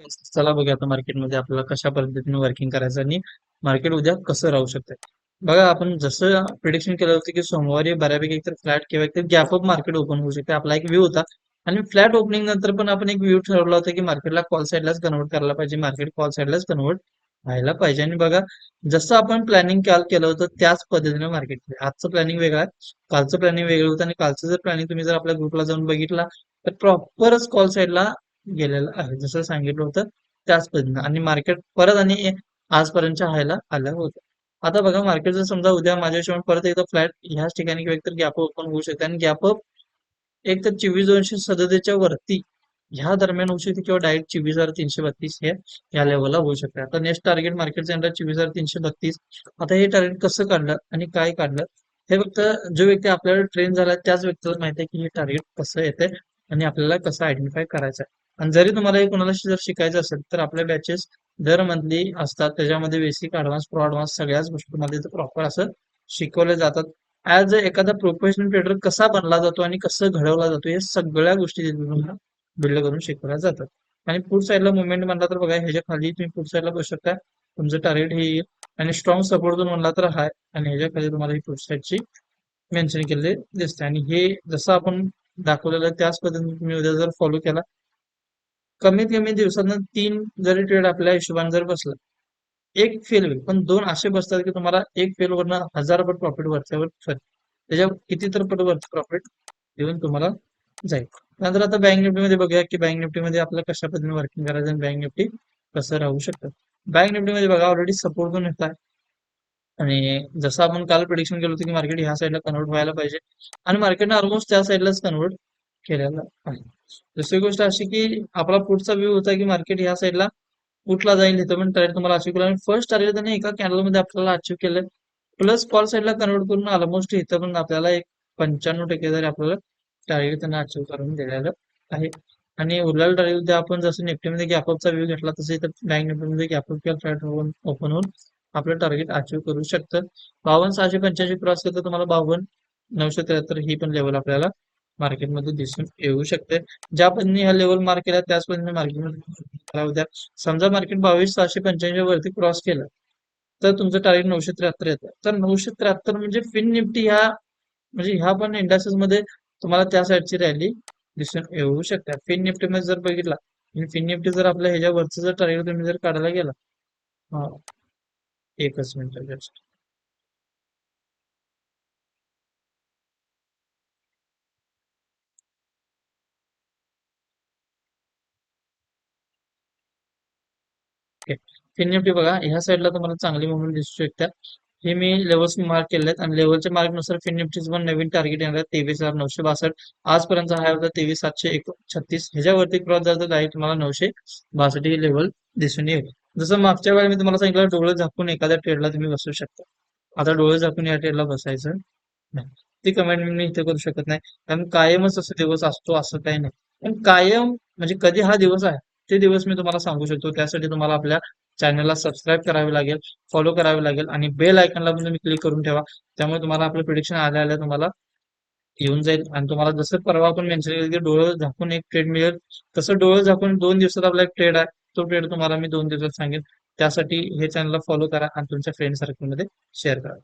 चला बघूया आता मार्केटमध्ये आपल्याला कशा पद्धतीने वर्किंग करायचं आणि मार्केट उद्या कसं राहू शकतं. बघा आपण जसं प्रिडिक्शन केलं होतं की सोमवारी बऱ्यापैकी एकतर फ्लॅट किंवा एकतर गॅप अप मार्केट ओपन होऊ शकते. आपला एक व्ह्यू होता. आणि फ्लॅट ओपनिंग नंतर पण आपण एक व्ह्यू ठरवला होता की मार्केटला कॉल साईडलाच कन्वर्ट करायला पाहिजे. मार्केट कॉल साईडलाच कन्वर्ट व्हायला पाहिजे. आणि बघा जसं आपण प्लॅनिंग काल केलं होतं त्याच पद्धतीने मार्केट आजचं प्लॅनिंग वेगळं आहे. कालचं प्लॅनिंग वेगळं होतं. आणि कालचं जर प्लॅनिंग तुम्ही जर आपल्या ग्रुपला जाऊन बघितला तर प्रॉपरच कॉल साईडला गेलेलं आहे. जसं सांगितलं होतं त्याच पद्धतीनं. आणि मार्केट परत आणि आजपर्यंतच्या हायला आलं होतं. आता बघा मार्केट जर समजा उद्या माझ्या परत एकदा फ्लॅट ह्याच ठिकाणी किंवा एकतर गॅप ओपन होऊ शकते. आणि गॅप अप एक तर चोवीस दोनशे सदतेच्या वरती ह्या दरम्यान होऊ शकते किंवा डायरेक्ट चोवीस हजार तीनशे बत्तीस हे या लेवलला होऊ शकते. आता नेक्स्ट टार्गेट मार्केटचं येणार चोवीस हजार तीनशे बत्तीस. आता हे टार्गेट कसं काढलं आणि काय काढलं हे फक्त जो व्यक्ती आपल्याला ट्रेन झाला त्याच व्यक्तीला माहिती आहे की हे टार्गेट कसं येते आणि आपल्याला कसं आयडेंटिफाय करायचं आहे आणि जरी तुम्हाला हे कोणाला जर शिकायचं असेल तर आपल्या बॅचेस दर मंथली असतात. त्याच्यामध्ये बेसिक ऍडव्हान्स प्रो ऍडव्हान्स सगळ्याच गोष्टीमध्ये प्रॉपर असं शिकवले जातात. ऍज एखादा प्रोफेशनल ट्रेडर कसा बनला जातो आणि कसं घडवला जातो हे सगळ्या गोष्टी तुम्हाला बिल्ड करून शिकवल्या जातात. आणि पुढ साईडला मुवमेंट म्हणला तर बघा ह्याच्या खाली तुम्ही पुढ साईडला बघू शकता. तुमचं टार्गेट हे येईल आणि स्ट्रॉंग सपोर्ट जर म्हणला तर हाय. आणि ह्याच्या खाली तुम्हाला ही पुढ साईडची मेन्शन केलेली दिसते. आणि हे जसं आपण दाखवलेलं त्याच पद्धतीने तुम्ही उद्या जर फॉलो केला कमीत कमी दिवसातनं तीन जरी ट्रेड आपल्या हिशोबाने जर बसला एक फेल होईल. पण दोन असे बसतात की तुम्हाला एक फेल वरनं हजार पट प्रॉफिट वरच्यावर त्याच्या किती तर पट वरचं प्रॉफिट येऊन तुम्हाला जाईल. नंतर आता बँक निफ्टीमध्ये बघूया की बँक निफ्टीमध्ये आपल्याला कशा पद्धतीने वर्किंग करायचं आणि बँक निफ्टी कसं राहू शकतं. बँक निफ्टीमध्ये बघा ऑलरेडी सपोर्ट पण येत आहे आणि जसं आपण काल प्रिडिक्शन केलं होतं की मार्केट ह्या साईडला कन्वर्ट व्हायला पाहिजे. आणि मार्केटने ऑलमोस्ट त्या साईडलाच कन्वर्ट केलेलं आहे. दुसरी गोष्ट अशी की आपला पुढचा व्ह्यू होता की मार्केट ह्या साईडला कुठला जाईल इथं पण टार्गेट तुम्हाला अचीव केलं आणि फर्स्ट टार्गेट त्यांनी एका कॅन्डलमध्ये आपल्याला अचीव केलं प्लस कॉल साईडला कन्वर्ट करून ऑलमोस्ट इथं पण आपल्याला एक पंच्याण्णव टक्के तरी आपल्याला टार्गेट त्यांना अचीव करून दिलेलं आहे. आणि उरलेलं टार्गेट आपण जसं निफ्टीमध्ये गॅपअपचा व्ह्यू घेतला तसं इथं बँक निफ्टीमध्ये गॅपअप किंवा फ्लॅट होऊन ओपन होऊन आपलं टार्गेट अचीव करू शकतं. बावन्न सहाशे पंच्याऐंशी क्रॉस केलं तुम्हाला बावन्न नऊशे त्र्याहत्तर ही पण लेवल आपल्याला मार्केटमध्ये दिसून येऊ शकते. ज्या पद्धतीने ह्या लेवल मार्क केला त्याच पद्धतीने मार्केटमध्ये उद्या समजा मार्केट बावीस सहाशे पंच्याऐंशी वरती क्रॉस केलं तर तुमचं टार्गेट नऊशे त्र्याहत्तर येतं. तर नऊशे त्र्याहत्तर म्हणजे फिन निफ्टी ह्या म्हणजे ह्या पण इंडस्ट्रीजमध्ये तुम्हाला त्या साईडची रॅली दिसून येऊ शकते. फिन निफ्टी मध्ये जर बघितला म्हणजे फिन निफ्टी जर आपल्या ह्याच्या वरचं जर टार्गेट तुम्ही जर काढायला गेला हा एकच मिनिट जस्ट फिन निफ्टी बघा ह्या साईडला तुम्हाला चांगली मुवमेंट दिसू शकतात. हे मी लेवल्स मार्क केले आहेत आणि लेवलच्या मार्कनुसार फिन निफ्टीचं पण नवीन टार्गेट येणार आहे तेवीस हजार नऊशे बासष्ट. आजपर्यंत हाय होता तेवीस सातशे एक छत्तीस. ह्याच्यावरती क्रॉस जातात आहे तुम्हाला नऊशे बासष्ट ही लेवल दिसून येईल. जसं मागच्या वेळेला मी तुम्हाला सांगितलं डोळे झाकून एखाद्या ट्रेडला तुम्ही बसू शकता. आता डोळे झाकून या ट्रेडला बसायचं नाही. ती कमेंट मी इथे करू शकत नाही. कारण कायमच असं दिवस असतो असं काही नाही. पण कायम म्हणजे कधी हा दिवस आहे ते दिवस मी तुम्हाला सांगू शकतो. त्यासाठी तुम्हाला आपल्या चॅनलला सबस्क्राईब करावे लागेल फॉलो करावे लागेल आणि बेल आयकनला पण तुम्ही क्लिक करून ठेवा. त्यामुळे तुम्हाला आपलं प्रिडिक्शन आल्या आल्या तुम्हाला येऊन जाईल. आणि तुम्हाला जसं परवा आपण मेन्शन केलं की डोळं झाकून एक ट्रेड मिळेल. तसं डोळं झाकून दोन दिवसात आपला एक ट्रेड आहे. तो ट्रेड तुम्हाला मी दोन दिवसात सांगेन. त्यासाठी हे चॅनलला फॉलो करा आणि तुमच्या फ्रेंड सर्कलमध्ये शेअर करा.